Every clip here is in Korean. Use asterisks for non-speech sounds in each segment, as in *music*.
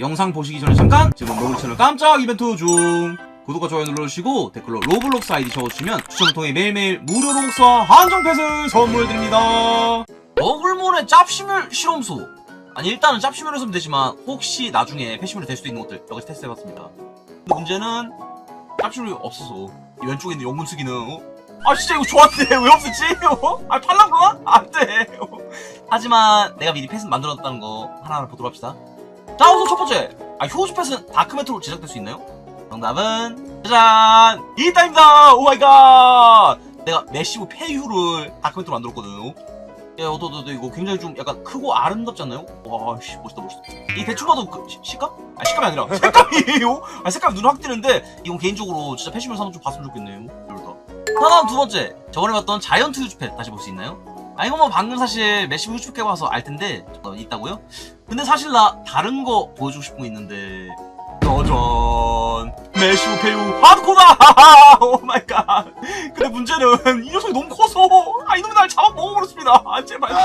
영상 보시기 전에 잠깐 지금 너구리 채널 깜짝 이벤트 중 구독과 좋아요 눌러주시고 댓글로 로블록스 아이디 적어주시면 추첨을 통해 매일매일 무료 로블록스와 한정 패스 선물해드립니다 너굴몬의 짭시뮬 실험소 아니 일단은 짭시뮬을 쓰면 되지만 혹시 나중에 패시뮬이 될 수도 있는 것들 여기서 테스트해봤습니다 문제는 짭시뮬이 없어서 이 왼쪽에 있는 영문 쓰기는 어? 아 진짜 이거 좋았는데 왜 없었지? 어? 아 팔랑가? 안돼 어. 하지만 내가 미리 패스 만들어놨다는 거 하나하나 보도록 합시다 자 우선 첫 번째 아 패스는 다크메트로 제작될 수 있나요? 정답은 짜잔 이따입니다 오 마이 갓 내가 메시브 페유를 다크메트로 만들었거든 야, 너, 너, 너, 이거 굉장히 좀 약간 크고 아름답지 않나요? 와, 씨, 멋있다, 멋있다. 이 대충 봐도 그, 시- 식감? 아, 식감이 아니라 *laughs* 색감이에요? 아, 색감이 눈에 확 띄는데, 이건 개인적으로 진짜 패시멀 한번 좀 봤으면 좋겠네요. 이러다. 다음 두 번째. 저번에 봤던 자이언트 휴즈펫 다시 볼 수 있나요? 아, 이거 뭐 방금 사실 메시브 휴즈펫 해봐서 알 텐데, 어, 있다고요? 근데 사실 나 다른 거 보여주고 싶은 거 있는데, 짜잔. 메시브 페유 하드코다! *laughs* 오 마이 갓. 근데 문제는 이 녀석이 너무 커서 아 이놈이 날 잡아 먹어버렸습니다. 아 제발. *laughs*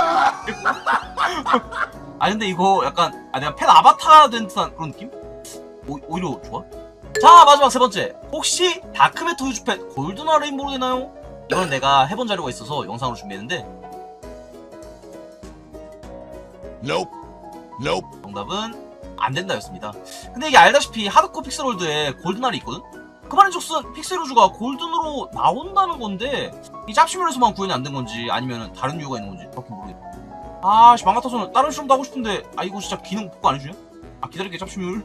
아 근데 이거 약간 아 내가 펫 아바타 된 듯한 그런 느낌? 오, 오히려 좋아? 자 마지막 세 번째 혹시 휴즈 펫 골드나 레인보로 되나요? 이거는 내가 해본 자료가 있어서 영상으로 준비했는데 Nope. Nope. 정답은 안 된다였습니다. 근데 이게 알다시피 하드코어 픽셀월드에 골든알이 있거든? 그 말인즉슨 픽셀우즈가 골든으로 나온다는 건데 이 짭시뮬에서만 구현이 안 된 건지 아니면 다른 이유가 있는 건지 정확히 모르겠다. 아씨 망 같아서는 다른 실험도 하고 싶은데 아 이거 진짜 기능 복구 안 해주냐? 아 기다릴게 짭시뮬